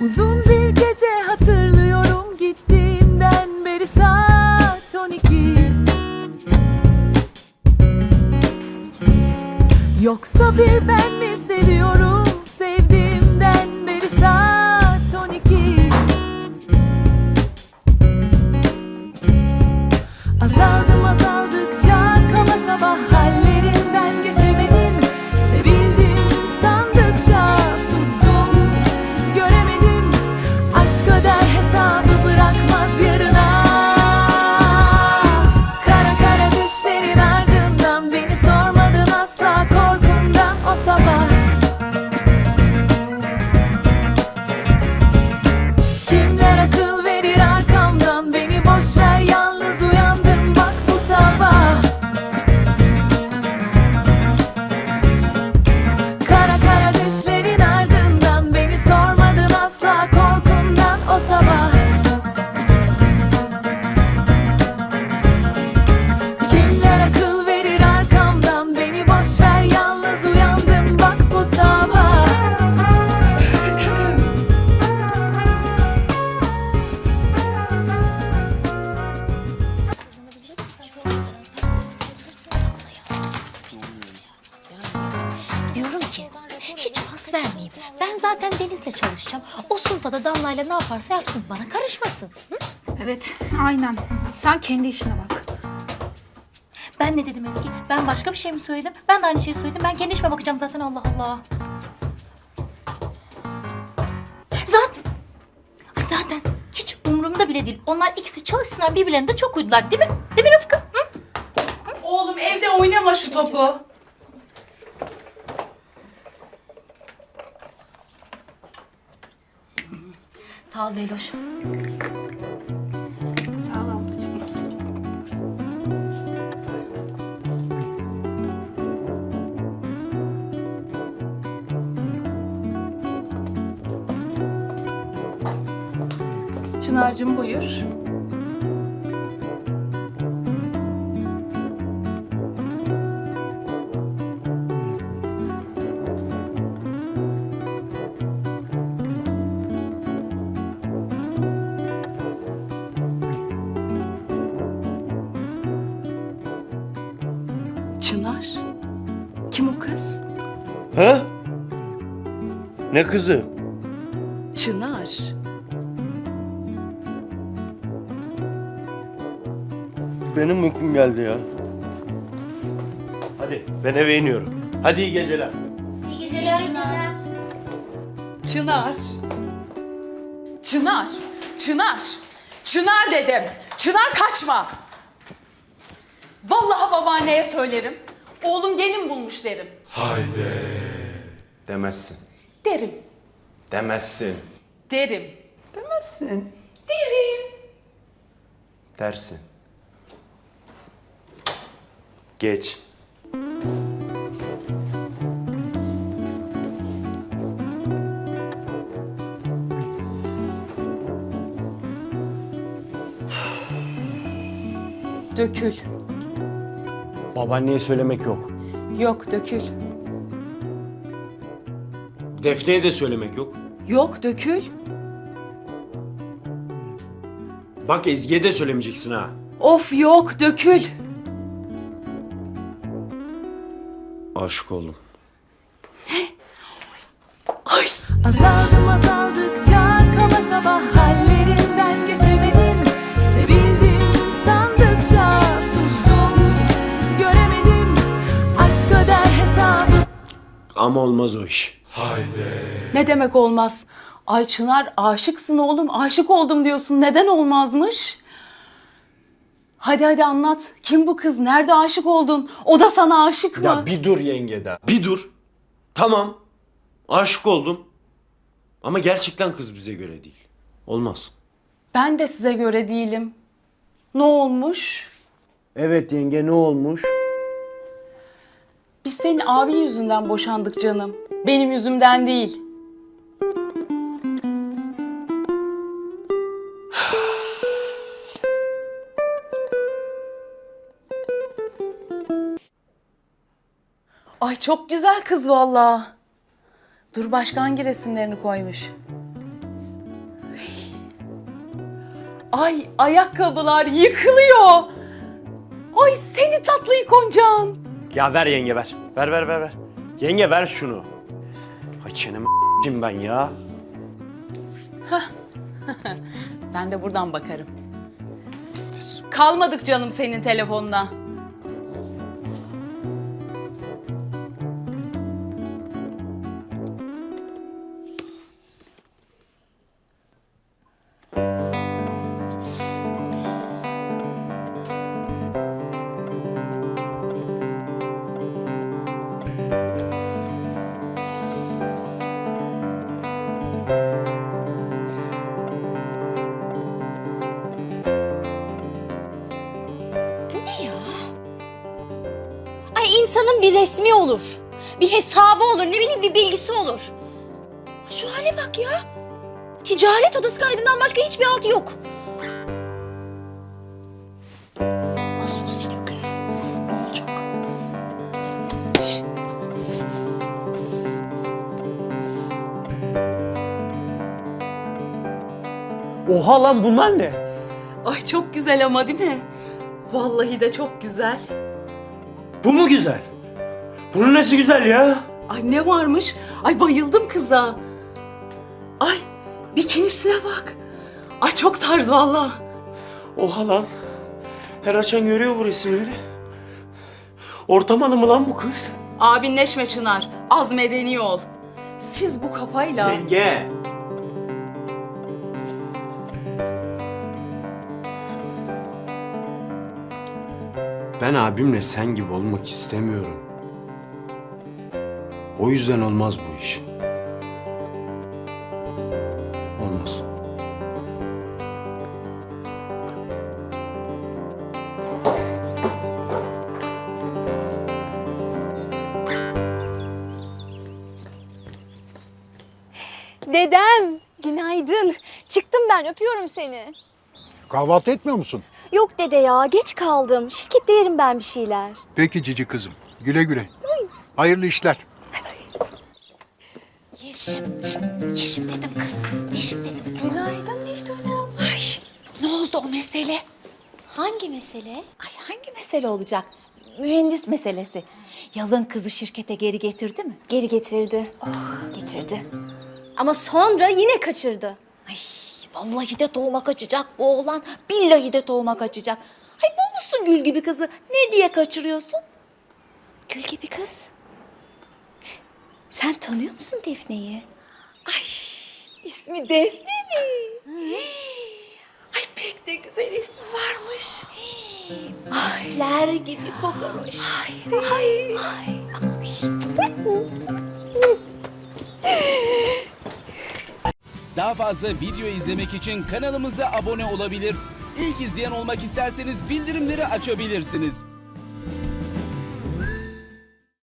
Uzun bir gece hatırlıyorum gittiğinden beri saat 12 Yoksa bir ben mi seviyorum Ki hiç pas vermeyeyim. Ben zaten Deniz'le çalışacağım. O sultada Damla'yla ne yaparsa yapsın bana karışmasın. Hı? Evet, aynen. Sen kendi işine bak. Ben ne dedim Ezgi? Ben başka bir şey mi söyledim? Ben de aynı şeyi söyledim. Ben kendi işime bakacağım zaten Allah Allah. Zaten zaten hiç umurumda bile değil. Onlar ikisi çalışsınlar birbirlerine de çok uydular değil mi? Değil mi Rıfkı? Hı? Oğlum evde oynama şu topu. Sağ ol Leyloş. Sağ ol ablacığım. Çınar'cığım buyur. Ha? Ne kızı? Çınar. Benim uykum geldi ya. Hadi ben eve iniyorum. Hadi iyi geceler. Çınar. Çınar. Çınar. Çınar dedim. Çınar kaçma. Vallahi babaanneye söylerim. Oğlum gelin bulmuş derim. Demezsin. Derim. Demezsin. Derim. Demezsin. Derim. Dersin. Geç. Dökül. Babaanneye söylemek yok. Yok dökül. Defne'ye de söylemek yok. Yok dökül. Bak Ezgi'ye de söylemeyeceksin ha. Of yok dökül. Aşık oldum. Ama olmaz o iş. Ne demek olmaz? Ay Çınar aşıksın oğlum. Aşık oldum diyorsun. Neden olmazmış? Hadi hadi anlat. Kim bu kız? Nerede aşık oldun? O da sana aşık mı? Ya bir dur yenge de. Bir dur. Tamam. Aşık oldum. Ama gerçekten kız bize göre değil. Olmaz. Ben de size göre değilim. Ne olmuş? Evet yenge ne olmuş? Senin abin yüzünden boşandık canım. Benim yüzümden değil. Ay çok güzel kız vallahi. Dur başka hangi resimlerini koymuş? Ay ayakkabılar yıkılıyor. Ay seni tatlı ikoncan. Ya ver yenge ver. Ver ver ver ver. Yenge ver şunu. Ay çenemi ben ya. Ben de buradan bakarım. Kalmadık canım senin telefonuna. İnsanın bir resmi olur. Bir hesabı olur, ne bileyim bir bilgisi olur. Şu hale bak ya. Ticaret odası kaydından başka hiçbir altı yok. Asosyal öküz. Olacak? Oha lan bunlar ne? Ay çok güzel ama değil mi? Vallahi de çok güzel. Bu mu güzel? Bunun nesi güzel ya? Ay ne varmış? Ay bayıldım kıza. Ay bikinisine bak. Ay çok tarz vallahi. Oha lan. Her açan görüyor bu resimleri. Ortam hanımı lan bu kız. Abinleşme Çınar. Az medeni ol. Siz bu kafayla... Yenge. Ben abimle sen gibi olmak istemiyorum. O yüzden olmaz bu iş. Olmaz. Dedem, günaydın. Çıktım ben, öpüyorum seni. Kahvaltı etmiyor musun? Yok dede ya, geç kaldım. Şirkette yerim ben bir şeyler. Peki cici kızım. Güle güle. Hayırlı işler. Yeşim, şşt, Yeşim dedim kız. Yeşim dedim sana. Günaydın Meftunum. Ay, ne oldu o mesele? Hangi mesele? Ay hangi mesele olacak? Mühendis meselesi. Yalın kızı şirkete geri getirdi mi? Geri getirdi. getirdi. Ama sonra yine kaçırdı. Ay vallahi de tohuma kaçacak bu oğlan. Billahi de tohuma kaçacak. Ay bulmuşsun gül gibi kızı. Ne diye kaçırıyorsun? Gül gibi kız. Sen tanıyor musun Defne'yi? Ay ismi Defne mi? Ay pek de güzel ismi varmış. Aylar gibi kokarmış. Ay, ay, ay. Daha fazla video izlemek için kanalımıza abone olabilir. İlk izleyen olmak isterseniz bildirimleri açabilirsiniz.